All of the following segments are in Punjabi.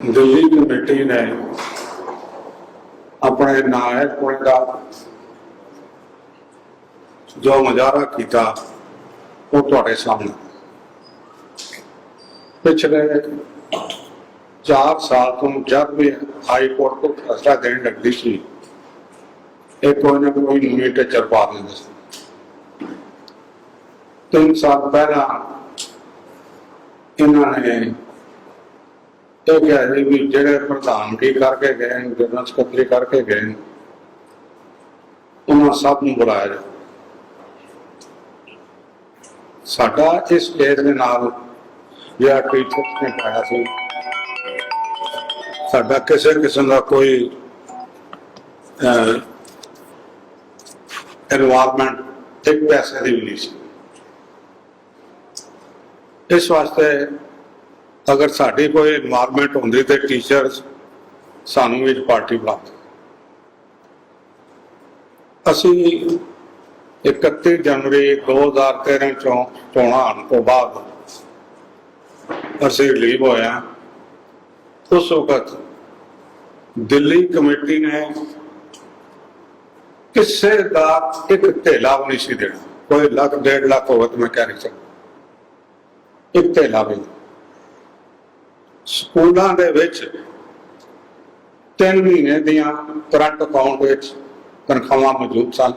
ਦਿੱਲੀ ਕਮੇਟੀ ਨੇ ਆਪਣੇ ਨਾਇਕ ਪੁਣੇ ਦਾ ਜੋ ਮੁਜ਼ਾਹਰਾ ਕੀਤਾ ਉਹ ਤੁਹਾਡੇ ਸਾਹਮਣੇ। ਪਿਛਲੇ 4 ਸਾਲ ਤੋਂ ਜਦ ਵੀ ਹਾਈ ਕੋਰਟ ਤੋਂ ਫੈਸਲਾ ਦੇਣ ਲੱਗਦੀ ਸੀ, ਇਹ ਕੋਈ ਨਾ ਕੋਈ ਨਵੀਂ ਟੀਚਰ ਪਾ ਦਿੰਦੇ ਸੀ। ਤਿੰਨ ਸਾਲ ਪਹਿਲਾਂ ਇਹਨਾਂ ਨੇ ਇਹ ਕਿਹਾ ਸੀ ਵੀ ਜਿਹੜੇ ਪ੍ਰਧਾਨ ਪ੍ਰਧਾਨਗੀ ਕਰਕੇ ਗਏ ਨੇ ਜਨਰਲ ਸਕੱਤਰੀ ਕਰਕੇ ਗਏ ਨੇ, ਉਹਨਾਂ ਸਭ ਨੂੰ ਬੁਲਾਇਆ ਜਾਏ ਸਾਡਾ ਇਸ ਕੇਸ ਦੇ ਨਾਲ ਜਿਹੜਾ ਟੀਚਰ ਨੇ ਪਾਇਆ ਸੀ, ਸਾਡਾ ਕਿਸੇ ਕਿਸਮ ਦਾ ਕੋਈ ਇਨਵਾਲਵਮੈਂਟ ਇੱਕ ਪੈਸੇ ਦੀ ਵੀ ਨਹੀਂ ਸੀ। ਇਸ ਵਾਸਤੇ ਅਗਰ ਸਾਡੀ ਕੋਈ ਇਨਵਾਇਰਨਮੈਂਟ ਹੁੰਦੀ ਤੇ ਟੀਚਰਸ ਸਾਨੂੰ ਵੀ ਪਾਰਟੀ ਬੁਲਾਉਂਦੇ। ਅਸੀਂ 31 ਜਨਵਰੀ 2013 ਚੋਂ ਚੋਣਾਂ ਆਉਣ ਤੋਂ ਬਾਅਦ ਅਸੀਂ ਰਿਲੀਵ ਹੋਇਆ ਉਸ ਵਕਤ ਦਿੱਲੀ ਕਮੇਟੀ ਨੇ ਕਿਸੇ ਦਾ ਇੱਕ ਢੇਲਾ ਵੀ ਨਹੀਂ ਸੀ ਦੇਣਾ। ਕੋਈ ਲੱਖ, ਡੇਢ ਲੱਖ ਹੋਵੇ ਤਾਂ ਮੈਂ ਕਹਿ ਨਹੀਂ ਸਕਦਾ। ਇੱਕ ਢੇਲਾ ਵੀ ਨਹੀਂ। ਸਕੂਲਾਂ ਦੇ ਵਿੱਚ ਤਿੰਨ ਮਹੀਨੇ ਦੀਆਂ ਕਰੰਟ ਅਕਾਊਂਟ ਵਿੱਚ ਤਨਖਾਹਾਂ ਮੌਜੂਦ ਸਨ।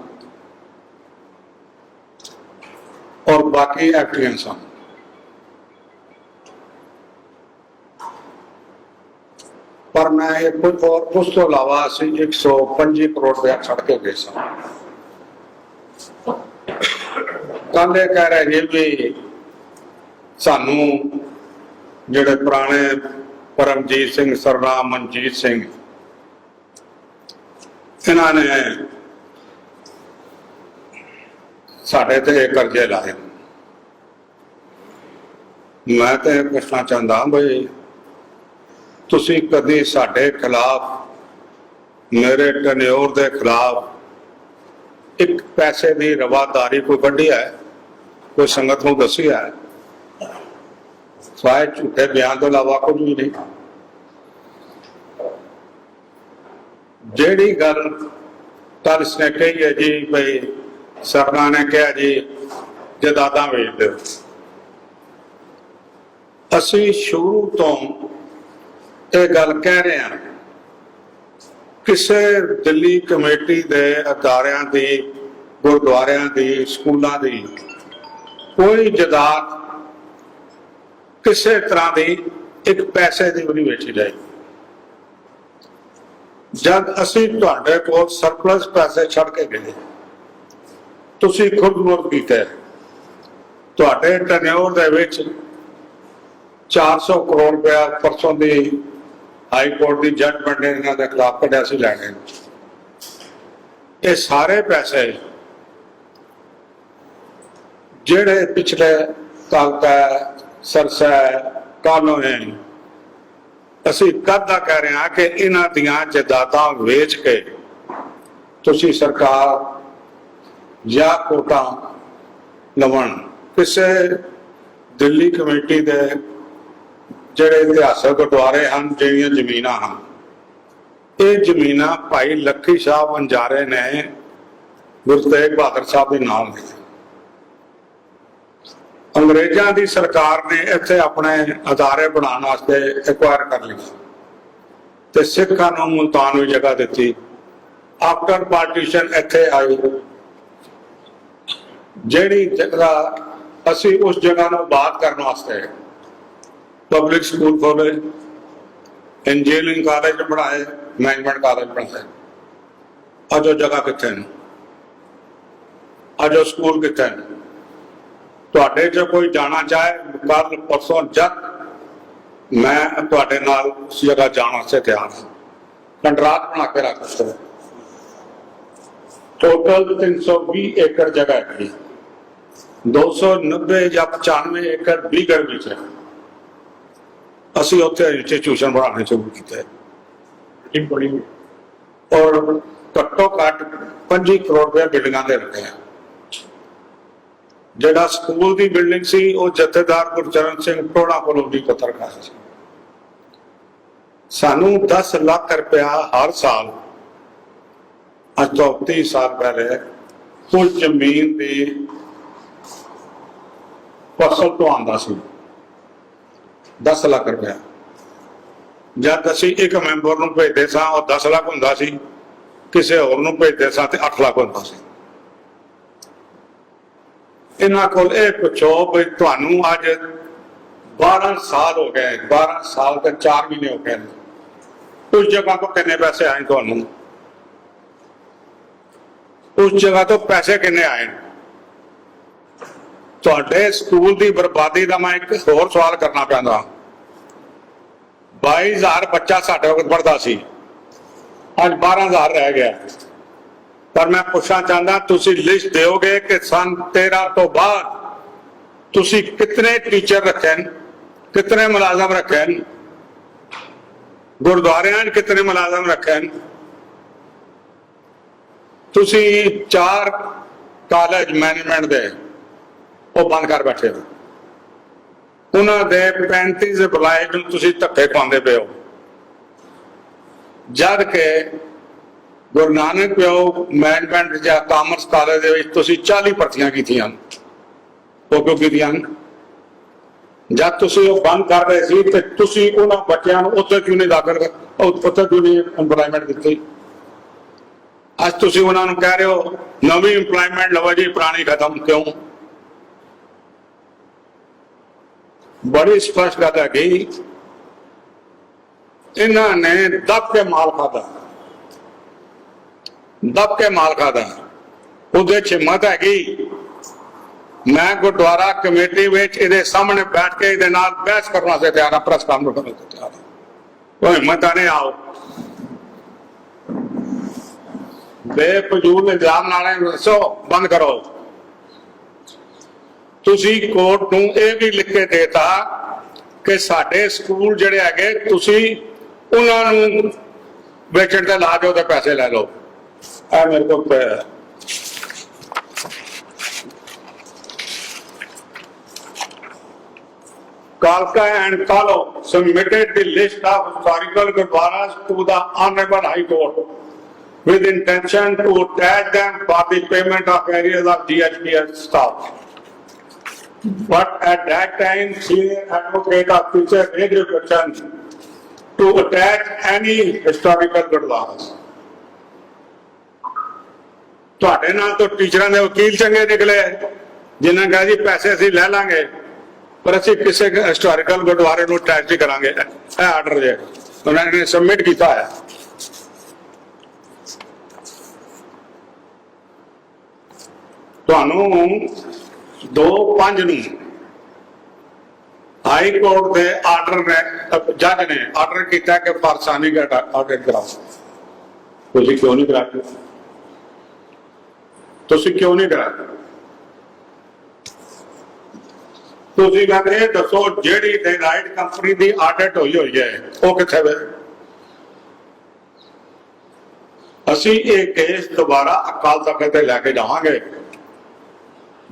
ਔਰ ਬਾਕੀ ਐਕਟੀਵ ਸਨ। ਪਰ ਮੈਂ ਇਹ ਕੁਝ ਹੋਰ, ਉਸ ਤੋਂ ਇਲਾਵਾ ਅਸੀਂ 125 ਕਰੋੜ ਰੁਪਇਆ ਛੱਡ ਕੇ ਗਏ ਸਾਂ। ਕੱਲ੍ਹ ਇਹ ਕਹਿ ਰਹੇ ਜੀ ਵੀ ਸਾਨੂੰ ਜਿਹੜੇ ਪੁਰਾਣੇ ਪਰਮਜੀਤ ਸਿੰਘ ਸਰਨਾ ਮਨਜੀਤ ਸਿੰਘ। ਇਹਨਾਂ ਨੇ ਸਾਡੇ ਤੇ ਕਰਜ਼ੇ ਲਾਏ। ਮੈਂ ਤਾਂ ਇਹ ਪੁੱਛਣਾ ਚਾਹੁੰਦਾ ਬਈ, ਤੁਸੀਂ ਕਦੀ ਸਾਡੇ ਖਿਲਾਫ, ਮੇਰੇ ਟਨਿਓਰ ਦੇ ਖਿਲਾਫ ਇੱਕ ਪੈਸੇ ਦੀ ਰਵਾਦਾਰੀ ਕੋਈ ਕੱਢੀ ਹੈ? ਕੋਈ ਸੰਗਤ ਨੂੰ ਦੱਸੀ ਹੈ? ਸਵਾਏ ਝੂਠੇ ਬਿਆਨ ਤੋਂ ਇਲਾਵਾ ਕੁਝ ਵੀ ਨਹੀਂ। ਜਿਹੜੀ ਗੱਲ ਕੱਲ ਇਸਨੇ ਕਹੀ ਹੈ ਜੀ ਭਈ ਸਰਨਾ ਨੇ ਕਿਹਾ ਜੀ, ਜਦਾਦਾਂ ਵੇਚ ਦਿਓ। ਅਸੀਂ ਸ਼ੁਰੂ ਤੋਂ ਇਹ ਗੱਲ ਕਹਿ ਰਹੇ ਹਾਂ, ਕਿਸੇ ਦਿੱਲੀ ਕਮੇਟੀ ਦੇ ਅਦਾਰਿਆਂ ਦੀ, ਗੁਰਦੁਆਰਿਆਂ ਦੀ, ਸਕੂਲਾਂ ਦੀ ਕੋਈ ਜਦਾਦ ਕਿਸੇ ਤਰ੍ਹਾਂ ਦੀ ਇੱਕ ਪੈਸੇ ਦੀ ਵੀ ਨਹੀਂ ਵੇਚੀ ਜਾਏ ਜਦ ਅਸੀਂ ਤੁਹਾਡੇ ਕੋਲ ਸਰਪਲਸ ਪੈਸੇ ਛੱਡ ਕੇ ਗਏ, ਤੁਸੀਂ ਖੁਦ ਵਿਰੋਧ ਕੀਤਾ। ਤੁਹਾਡੇ ਟਨਿਓਰ ਦੇ ਵਿੱਚ 400 ਕਰੋੜ ਰੁਪਇਆ ਪਰਸੋਂ ਦੀ ਹਾਈ ਕੋਰਟ ਦੀ ਜੱਜਮੈਂਟ ਨੇ ਇਹਨਾਂ ਦੇ ਖਿਲਾਫ ਕੱਢਿਆ ਸੀ ਲੈਣੇ ਇਹ ਸਾਰੇ ਪੈਸੇ ਜਿਹੜੇ ਪਿਛਲੇ ਤਾਲਕਾ ਸਰਸੈ ਕਾਲੋਂ ਅਸੀਂ ਕਦ ਦਾ ਕਹਿ ਰਹੇ ਹਾਂ ਕਿ ਇਹਨਾਂ ਦੀਆਂ ਜਾਇਦਾਦਾਂ ਵੇਚ ਕੇ ਤੁਸੀਂ ਸਰਕਾਰ ਜਾਂ ਕੋਟਾ ਲਵਣ। ਕਿਸੇ ਦਿੱਲੀ ਕਮੇਟੀ ਦੇ ਜਿਹੜੇ ਇਤਿਹਾਸਕ ਗੁਰਦੁਆਰੇ ਹਨ, ਜਿਹੜੀਆਂ ਜ਼ਮੀਨਾਂ ਹਨ, ਇਹ ਜ਼ਮੀਨਾਂ ਭਾਈ ਲੱਖੀ ਸਾਹਿਬ ਅੰਜਾਰੇ ਨੇ ਗੁਰੂ ਤੇਗ ਬਹਾਦਰ ਸਾਹਿਬ ਦੇ ਨਾਮ ਦਿੱਤੇ ਅੰਗਰੇਜ਼ਾਂ ਦੀ ਸਰਕਾਰ ਨੇ ਇੱਥੇ ਆਪਣੇ ਅਦਾਰੇ ਬਣਾਉਣ ਵਾਸਤੇ ਐਕਵਾਇਰ ਕਰ ਲਈ ਤੇ ਸਿੱਖਾਂ ਨੂੰ ਮੁਲਤਾਨ ਵਿੱਚ ਜਗ੍ਹਾ ਦਿੱਤੀ। ਆਫਟਰ ਪਾਰਟੀਸ਼ਨ ਇੱਥੇ ਆਈ। ਜਿਹੜੀ ਜਗ੍ਹਾ ਅਸੀਂ ਉਸ ਜਗ੍ਹਾ ਨੂੰ ਬਾਤ ਕਰਨ ਵਾਸਤੇ ਪਬਲਿਕ ਸਕੂਲ ਖੋਲੇ ਇੰਜੀਨੀਅਰਿੰਗ ਕਾਲਜ ਬਣਾਏ ਮੈਨੇਜਮੈਂਟ ਕਾਲਜ ਬਣਾਏ। ਅੱਜ ਉਹ ਜਗ੍ਹਾ ਕਿੱਥੇ ਨੇ? ਅੱਜ ਉਹ ਸਕੂਲ ਕਿੱਥੇ ਨੇ? ਤੁਹਾਡੇ ਚ ਕੋਈ ਜਾਣਾ ਚਾਹੇ ਕੱਲ ਪਰਸੋਂ ਜਦ ਮੈਂ ਤੁਹਾਡੇ ਨਾਲ ਉਸ ਜਗ੍ਹਾ ਜਾਣ ਵਾਸਤੇ ਤਿਆਰ ਹਾਂ। ਕੰਟਰਾਕਟ ਬਣਾ ਕੇ ਰੱਖ ਸਕਦੇ ਟੋਟਲ 320 ਏਕੜ ਜਗ੍ਹਾ ਹੈ ਜੀ। 290 ਜਾਂ 95 ਏਕੜ ਬਿਗਰ ਵਿੱਚ ਹੈ। ਅਸੀਂ ਉੱਥੇ ਇੰਸਟੀਟਿਊਸ਼ਨ ਬਣਾਉਣੇ ਸ਼ੁਰੂ ਕੀਤਾ। ਹੈ ਔਰ ਘੱਟੋ ਘੱਟ 25 ਕਰੋੜ ਰੁਪਏ ਬਿਲਡਿੰਗਾਂ ਦੇ ਰੱਖੇ ਆ। ਜਿਹੜਾ ਸਕੂਲ ਦੀ ਬਿਲਡਿੰਗ ਸੀ, ਉਹ ਜਥੇਦਾਰ ਗੁਰਚਰਨ ਸਿੰਘ ਟੋੜਾ ਕੋਲੋਂ ਦੀ ਪੱਤਰਕਾਰ ਸੀ। ਸਾਨੂੰ 10 ਲੱਖ ਰੁਪਇਆ ਹਰ ਸਾਲ ਅੱਜ ਤੋਂ 30 ਸਾਲ ਪਹਿਲੇ ਕੁਝ ਜ਼ਮੀਨ ਦੇ ਫਸਲ ਤੋਂ ਆਉਂਦਾ ਸੀ। 10 ਲੱਖ ਰੁਪਇਆ। ਜਦ ਅਸੀਂ ਇੱਕ ਮੈਂਬਰ ਨੂੰ ਭੇਜਦੇ ਸਾਂ, ਉਹ 10 ਲੱਖ ਹੁੰਦਾ ਸੀ, ਕਿਸੇ ਹੋਰ ਨੂੰ ਭੇਜਦੇ ਸਾਂ ਤੇ 8 ਲੱਖ ਹੁੰਦਾ ਸੀ। ਇਹਨਾਂ ਕੋਲ ਇਹ ਪੁੱਛੋ ਵੀ ਤੁਹਾਨੂੰ ਅੱਜ 12 ਸਾਲ ਹੋ ਗਏ 12 ਸਾਲ ਤੇ 4 ਮਹੀਨੇ ਹੋ ਗਏ ਉਸ ਜਗ੍ਹਾ ਤੋਂ ਕਿੰਨੇ ਪੈਸੇ ਆਏ ਤੁਹਾਨੂੰ? ਉਸ ਜਗ੍ਹਾ ਤੋਂ ਪੈਸੇ ਕਿੰਨੇ ਆਏ ਤੁਹਾਡੇ ਸਕੂਲ ਦੀ ਬਰਬਾਦੀ ਦਾ ਮੈਂ ਇੱਕ ਹੋਰ ਸਵਾਲ ਕਰਨਾ ਪੈਂਦਾ 22000 ਬੱਚਾ ਸਾਡੇ ਵਕਤ ਪੜਦਾ ਸੀ। ਅੱਜ 12000 ਰਹਿ ਗਿਆ। ਪਰ ਮੈਂ ਪੁੱਛਣਾ ਚਾਹੁੰਦਾ, ਤੁਸੀਂ ਲਿਸਟ ਦਿਓਗੇ ਕਿ ਸਨ 13 ਤੋਂ ਬਾਅਦ ਤੁਸੀਂ ਕਿਤਨੇ ਟੀਚਰ ਰੱਖੇ ਨੇ? ਕਿਤਨੇ ਮੁਲਾਜ਼ਮ ਰੱਖੇ ਨੇ? ਗੁਰਦੁਆਰਿਆਂ 'ਚ ਕਿਤਨੇ ਮੁਲਾਜ਼ਮ ਰੱਖੇ ਨੇ? ਤੁਸੀਂ ਚਾਰ ਕਾਲਜ ਮੈਨੇਜਮੈਂਟ ਦੇ, ਉਹ ਬੰਦ ਕਰ ਬੈਠੇ ਹੋ। ਉਹਨਾਂ ਦੇ 35 ਬੁਲਾਏ ਨੂੰ ਤੁਸੀਂ ਧੱਕੇ ਪਾਉਂਦੇ ਪਏ ਹੋ। ਜਦ ਕਿ ਗੁਰੂ ਨਾਨਕ ਪਿਓ ਮੈਨੇਜਮੈਂਟ ਜਾਂ ਕਾਮਰਸ ਕਾਲਜ ਦੇ ਵਿੱਚ ਤੁਸੀਂ 40 ਭਰਤੀਆਂ ਕੀਤੀਆਂ ਹਨ। ਉਹ ਕਿਉਂ ਕੀਤੀਆਂ ਹਨ? ਜਦ ਤੁਸੀਂ ਉਹ ਬੰਦ ਕਰ ਰਹੇ ਸੀ ਤੇ ਤੁਸੀਂ ਉਹਨਾਂ ਬੱਚਿਆਂ ਨੂੰ ਉੱਥੇ ਕਿਉਂ ਨਹੀਂ ਦਾਖਲ ਉੱਥੇ ਕਿਉਂ ਨਹੀਂ EMPLOYMENT ਦਿੱਤੀ ਅੱਜ ਤੁਸੀਂ ਉਹਨਾਂ ਨੂੰ ਕਹਿ ਰਹੇ ਹੋ, ਨਵੀਂ EMPLOYMENT ਲਵੋ ਜੀ, ਪੁਰਾਣੀ ਖਤਮ ਕਿਉਂ ਬੜੀ ਸਪਸ਼ਟ ਗੱਲ ਹੈ ਕਿ ਇਹਨਾਂ ਨੇ ਦੱਬ ਕੇ ਮਾਲ ਖਾਦਾ ਦਬ ਕੇ ਮਾਲ ਖਾਦਾ ਉਹਦੇ ਚ ਹਿੰਮਤ ਹੈਗੀ, ਮੈਂ ਗੁਰਦੁਆਰਾ ਕਮੇਟੀ ਵਿੱਚ ਇਹਦੇ ਸਾਹਮਣੇ ਬੈਠ ਕੇ ਇਹਦੇ ਨਾਲ ਬਹਿਸ ਕਰਨ ਵਾਸਤੇ ਤਿਆਰ ਹਾਂ, ਪ੍ਰੈਸ ਕਾਨਫਰੰਸ ਕਰਨ ਵਾਸਤੇ ਤਿਆਰ ਹਾਂ। ਉਹ ਹਿੰਮਤ ਆਨੇ ਆਓ। ਬੇਫਜ਼ੂਲ ਇਲਜ਼ਾਮ ਨਾਲੇ ਦੱਸੋ, ਬੰਦ ਕਰੋ। ਤੁਸੀਂ ਕੋਰਟ ਨੂੰ ਇਹ ਵੀ ਲਿਖ ਕੇ ਦੇਤਾ ਕਿ ਸਾਡੇ ਸਕੂਲ ਜਿਹੜੇ ਹੈਗੇ, ਤੁਸੀਂ ਉਹਨਾਂ ਨੂੰ ਵੇਚਣ ਤੇ ਲਾ ਦਿਓ ਤੇ ਪੈਸੇ ਲੈ ਲਓ। I will go. Kalka and Kalo submitted the list of historical Gurdwaras to the Honorable High Court with intention to tag them for the payment of areas of DHPS staff. But at that time, senior advocate of future regulations to attach any historical Gurdwaras. ਤੁਹਾਡੇ ਨਾਲ ਤਾਂ ਟੀਚਰਾਂ ਦੇ ਵਕੀਲ ਚੰਗੇ ਨਿਕਲੇ ਜਿਨ੍ਹਾਂ ਕਹਾ ਜੀ ਪੈਸੇ ਅਸੀਂ ਲੈ ਲਾਂਗੇ, ਪਰ ਅਸੀਂ ਕਿਸੇ ਹਿਸਟੋਰੀਕਲ ਗੁਰਦੁਆਰੇ ਨੂੰ ਅਟੈਚ ਕਰਾਂਗੇ। ਇਹ ਆਰਡਰ ਜੇ ਉਹਨਾਂ ਨੇ ਸਬਮਿਟ ਕੀਤਾ ਹੈ ਤੁਹਾਨੂੰ 2-5 ਨੂੰ ਹਾਈ ਕੋਰਟ ਦੇ ਆਰਡਰ ਨੇ, ਜੱਜ ਨੇ ਆਰਡਰ ਕੀਤਾ ਕਿ ਫਰਸਾਨੀ ਦਾ ਆਡਿਟ ਕਰਾਓ। ਤੁਸੀਂ ਕਿਉਂ ਨਹੀਂ ਕਰਾते ਤੁਸੀਂ ਕਿਉਂ ਨਹੀਂ ਕਰਾते ਤੁਸੀਂ ਕਹਿੰਦੇ ਇਹ ਦੱਸੋ, ਜਿਹੜੀ ਤੇ ਕੰਪਨੀ ਦੀ ਆਡਿਟ ਹੋਈ ਹੋਈ ਹੈ, ਉਹ ਕਿੱਥੇ ਵੇ? ਅਸੀਂ ਇਹ ਕੇਸ ਦੁਬਾਰਾ ਅਕਾਲ ਤਖਤ ਤੇ ਲੈ ਕੇ ਜਾਵਾਂਗੇ।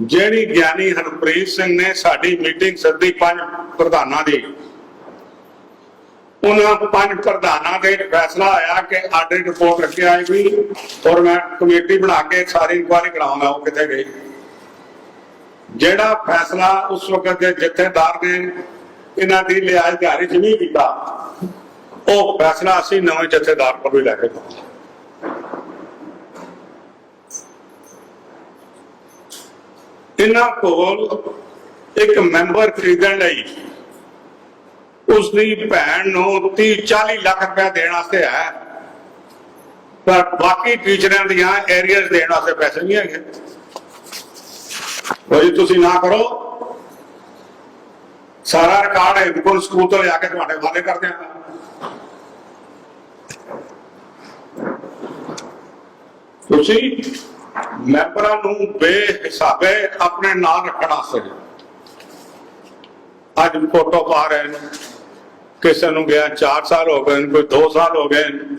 ਜਿਹੜੀ ਗਿਆਨੀ ਹਰਪ੍ਰੀਤ ਸਿੰਘ ਨੇ ਸਾਡੀ ਮੀਟਿੰਗ ਸੱਦੀ ਪੰਜ ਪ੍ਰਧਾਨਾਂ ਦੀ ਉਹਨਾਂ ਪੰਜ ਪ੍ਰਧਾਨਾਂ ਦੇ ਫੈਸਲਾ ਆਇਆ ਕਿ ਆਡਿਟ ਰਿਪੋਰਟ ਰੱਖੀ ਆਏਗੀ ਔਰ ਮੈਂ ਕਮੇਟੀ ਬਣਾ ਕੇ ਸਾਰੀ ਇਨਕੁਆਇਰੀ ਕਰਾਉਂਗਾ ਉਹ ਕਿੱਥੇ ਗਈ। ਜਿਹੜਾ ਫੈਸਲਾ ਉਸ ਵਕਤ ਦੇ ਜਥੇਦਾਰ ਨੇ ਇਹਨਾਂ ਦੀ ਲਿਆਜ ਦਿਹਾੜੀ ਚ ਨਹੀਂ ਕੀਤਾ, ਉਹ ਫੈਸਲਾ ਅਸੀਂ ਨਵੇਂ ਜਥੇਦਾਰ ਕੋਲ ਵੀ ਲੈ ਕੇ ਜਾਵਾਂਗੇ। ਇਹਨਾਂ ਕੋਲ ਇੱਕ ਮੈਂਬਰ ਖਰੀਦਣ ਲਈ ਉਸ ਦੀ ਭੈਣ ਨੂੰ 30 40 ਲੱਖ ਰੁਪਏ ਦੇਣ ਵਾਸਤੇ ਹੈ। ਪਰ ਬਾਕੀ ਟੀਚਰਾਂ ਦੀਆਂ ਏਰੀਅਸ ਦੇਣ ਵਾਸਤੇ ਪੈਸੇ ਨਹੀਂ ਹੈਗੇ। ਉਹ ਤੁਸੀਂ ਨਾ ਕਰੋ। ਸਾਰਾ ਰਿਕਾਰਡ ਹੈ ਸਕੂਲ ਤੋਂ ਲਿਆ ਕੇ ਤੁਹਾਡੇ ਵਾਲੇ ਕਰ ਦਿਆਂਗਾ। ਤੁਸੀਂ ਮੈਂਬਰਾਂ ਨੂੰ ਬੇਹਿਸਾਬੇ ਆਪਣੇ ਨਾਲ ਰੱਖਣ ਵਾਸਤੇ ਅੱਜ ਫੋਟੋ ਪਾ ਰਹੇ ਨੇ। ਕਿਸੇ ਨੂੰ ਗਿਆ 4 ਸਾਲ ਹੋ ਗਏ ਨੇ, ਕੋਈ 2 ਸਾਲ ਹੋ ਗਏ। ਨੇ,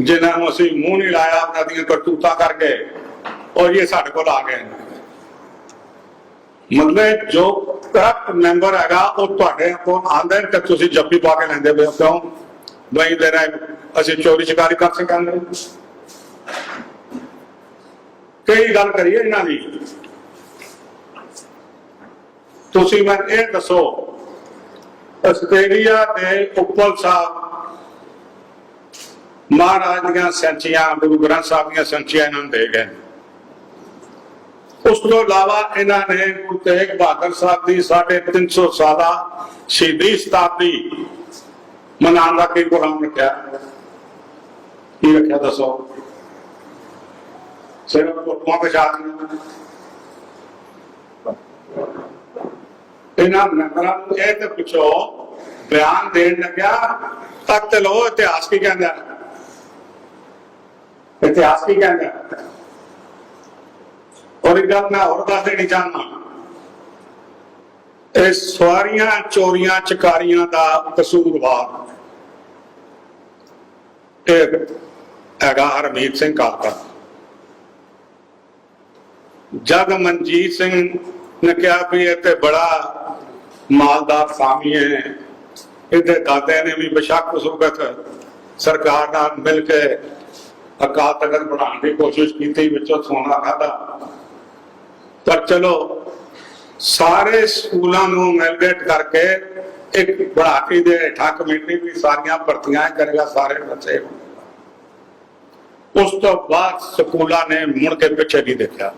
ਜਿਨ੍ਹਾਂ ਨੂੰ ਅਸੀਂ ਮੂੰਹ ਨਹੀਂ ਲਾਇਆ ਉਹਨਾਂ ਦੀਆਂ ਕਰਤੂਤਾਂ ਕਰਕੇ ਔਰ ਇਹ ਸਾਡੇ ਕੋਲ ਆ ਗਏ। ਮਤਲਬ ਜੋ ਕਰਪਟ ਮੈਂਬਰ ਹੈਗਾ ਉਹ ਤੁਹਾਡੇ ਕੋਲ ਆਂਦੇ ਤੇ ਤੁਸੀਂ ਜੱਫੀ ਪਾ ਕੇ ਲੈਂਦੇ ਪਏ ਹੋ। ਕਿਉਂ? ਵਹੀਂ ਦੇ ਰਹੇ ਅਸੀਂ ਚੋਰੀ ਚਕਾਰੀ ਕਰ ਸਕਾਂਗੇ। ਕਈ ਗੱਲ ਕਰੀਏ ਇਹਨਾਂ ਦੀ। ਤੁਸੀਂ ਮੈਨੂੰ ਇਹ ਦੱਸੋ ਆਸਟ੍ਰੇਲੀਆ ਦੇ ਉੱਪਲ ਸਾਹਿਬ ਮਹਾਰਾਜ ਦੀਆਂ ਸੰਚੀਆਂ, ਗੁਰੂ ਗ੍ਰੰਥ ਸਾਹਿਬ ਦੀਆਂ ਸੰਚੀਆਂ ਇਹਨਾਂ ਨੂੰ ਦੇ ਗਏ। ਉਸ ਤੋਂ ਇਲਾਵਾ ਇਹਨਾਂ ਨੇ ਗੁਰੂ ਤੇਗ ਬਹਾਦਰ ਸਾਹਿਬ ਦੀ 350 ਸਾਲਾ ਸ਼ਹੀਦੀ ਸ਼ਤਾਬਦੀ ਮਨਾਉਣ ਦਾ ਕੀ ਪ੍ਰੋਗਰਾਮ ਰੱਖਿਆ? ਕੀ ਰੱਖਿਆ ਦੱਸੋ? ਸਿਰਫ ਫੋਟੋਆਂ ਵਿਚਾਰ ਇਹਨਾਂ ਮੈਂਬਰਾਂ ਨੂੰ ਇਹ ਤੇ ਪੁੱਛੋ, ਬਿਆਨ ਦੇਣ ਲੱਗਿਆ, ਤਖਤ ਲੋ ਇਤਿਹਾਸ ਕੀ ਕਹਿੰਦਾ? ਇਤਿਹਾਸ ਕੀ ਕਹਿੰਦਾ? ਹੈ? ਔਰ ਇੱਕ ਗੱਲ ਮੈਂ ਹੋਰ ਦੱਸ ਦੇਣੀ ਚਾਹੁੰਦਾ ਇਹ ਸਵਾਰੀਆਂ, ਚੋਰੀਆਂ, ਚਕਾਰੀਆਂ ਦਾ ਕਸੂਰਵਾਰ ਇਹ ਹੈਗਾ ਹਰਮੀਤ ਸਿੰਘ ਕਾਕਾ ਜਦ ਮਨਜੀਤ ਸਿੰਘ ਨੇ ਕਿਹਾ ਵੀ ਇਹ ਤੇ ਬੜਾ ਮਾਲਦਾਰ ਸਾਮੀ ਹੈ ਇਹਦੇ ਦਾਦੇ ਨੇ ਵੀ ਬਸ਼ੱਕ ਸੁਗਤ ਸਰਕਾਰ ਨਾਲ ਮਿਲ ਕੇ ਅਕਾਲ ਤਖਤ ਬਣਾਉਣ ਦੀ ਕੋਸ਼ਿਸ਼ ਕੀਤੀ, ਵਿੱਚੋਂ ਸੋਨਾ ਖਾਦਾ ਪਰ ਚਲੋ, ਸਾਰੇ ਸਕੂਲਾਂ ਨੂੰ ਮੈਲਗੇਟ ਕਰਕੇ ਇੱਕ ਬੜਾਕੀ ਦੇ ਹੇਠਾਂ ਕਮੇਟੀ ਵੀ ਸਾਰੀਆਂ ਭਰਤੀਆਂ ਕਰੇਗਾ ਸਾਰੇ ਬੱਚੇ। ਉਸ ਤੋਂ ਬਾਅਦ ਸਕੂਲਾਂ ਨੇ ਮੁੜ ਕੇ ਪਿੱਛੇ ਨਹੀਂ ਦੇਖਿਆ।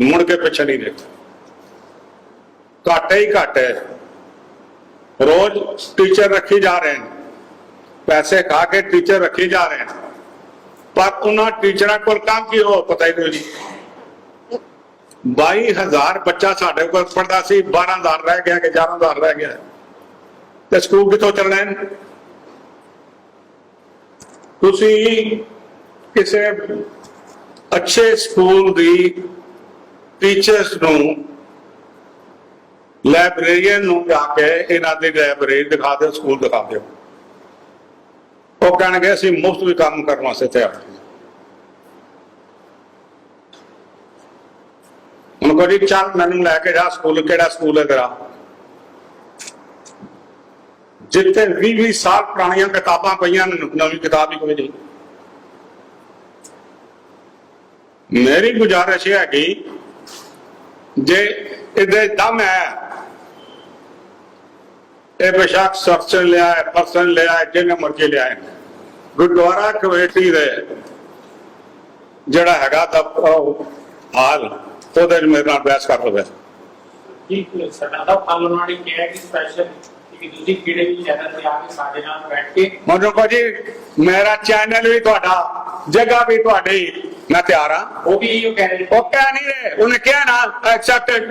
ਮੁੜ ਕੇ ਪਿੱਛੇ ਨਹੀਂ ਦੇਖਿਆ। ਘਾਟੇ ਹੀ ਘਾਟੇ ਰੋਜ਼ ਟੀਚਰ ਰੱਖੀ ਜਾ ਰਹੇ ਨੇ। ਪੈਸੇ ਖਾ ਕੇ ਟੀਚਰ ਰੱਖੀ ਜਾ ਰਹੇ ਨੇ। ਪਰ ਉਹਨਾਂ ਟੀਚਰਾਂ ਕੋਲ ਕੰਮ ਕੀ ਹੋ, ਪਤਾ ਹੀ ਨਹੀਂ। 22000 ਬੱਚਾ ਸਾਡੇ ਕੋਲ ਪੜਦਾ ਸੀ 12000 ਰਹਿ ਗਿਆ ਕਿ 11000 ਰਹਿ ਗਿਆ। ਤੇ ਸਕੂਲ ਕਿਥੋਂ ਚੱਲਣੇ ਨੇ? ਤੁਸੀਂ ਕਿਸੇ ਅੱਛੇ ਸਕੂਲ ਦੀ ਟੀਚਰਸ ਨੂੰ ਲਾਇਬ੍ਰੇਰੀਅਨ ਨੂੰ ਜਾ ਕੇ ਇਹਨਾਂ ਦੀ ਲਾਇਬ੍ਰੇਰੀ ਦਿਖਾ ਦਿਓ ਸਕੂਲ ਦਿਖਾ ਦਿਓ। ਉਹ ਕਹਿਣਗੇ ਅਸੀਂ ਮੁਫਤ ਵੀ ਕੰਮ ਕਰਨ ਵਾਸਤੇ ਤਿਆਰ ਹਾਂ। ਹੁਣ ਕੋਈ ਚੱਲ ਮੈਨੂੰ ਲੈ ਕੇ ਜਾ ਸਕੂਲ ਕਿਹੜਾ ਸਕੂਲ ਹੈ ਤੇਰਾ? ਜਿੱਥੇ 20 20 ਸਾਲ ਪੁਰਾਣੀਆਂ ਕਿਤਾਬਾਂ ਪਈਆਂ ਨੇ, ਨਵੀਂ ਕਿਤਾਬ ਹੀ ਕੋਈ ਨਹੀਂ। ਮੇਰੀ ਗੁਜ਼ਾਰਿਸ਼ ਇਹ ਹੈਗੀ ਜੇ ਇਹਦੇ ਦਮ ਹੈ ਇਹ ਬੇਸ਼ੱਕ ਸਰਚਨ ਲਿਆ ਹੈ ਪਰਸਨ ਲਿਆ ਹੈ ਜਿਹਨੇ ਮਰਜ਼ੀ ਲਿਆ ਹੈ ਗੁਰਦੁਆਰਾ ਕਮੇਟੀ ਦੇ ਜਿਹੜਾ ਹੈਗਾ ਤਾਂ ਉਹ ਹਾਲ ਉਹਦੇ ਮੇਰੇ ਨਾਲ ਬਹਿਸ ਕਰ ਲਵੇ ਠੀਕ ਹੈ ਸਾਡਾ ਦਾ ਪਾਲਣਾੜੀ ਕਿਹਾ ਕਿ ਸਪੈਸ਼ਲ ਆ ਮਨੋਂ ਮੇਰਾ ਚੈਨਲ ਵੀ ਤੁਹਾਡਾ ਜਗ੍ਹਾ ਵੀ ਤੁਹਾਡੀ ਮੈਂ ਤਿਆਰ ਹਾਂ। ਉਹ ਵੀ ਇਹੋ ਕਹਿ ਰਹੇ ਉਹ ਕਹਿ ਨਹੀਂ ਰਹੇ ਉਹਨੇ ਕਿਹਾ ਨਾ ਐਕਸੈਪਟਡ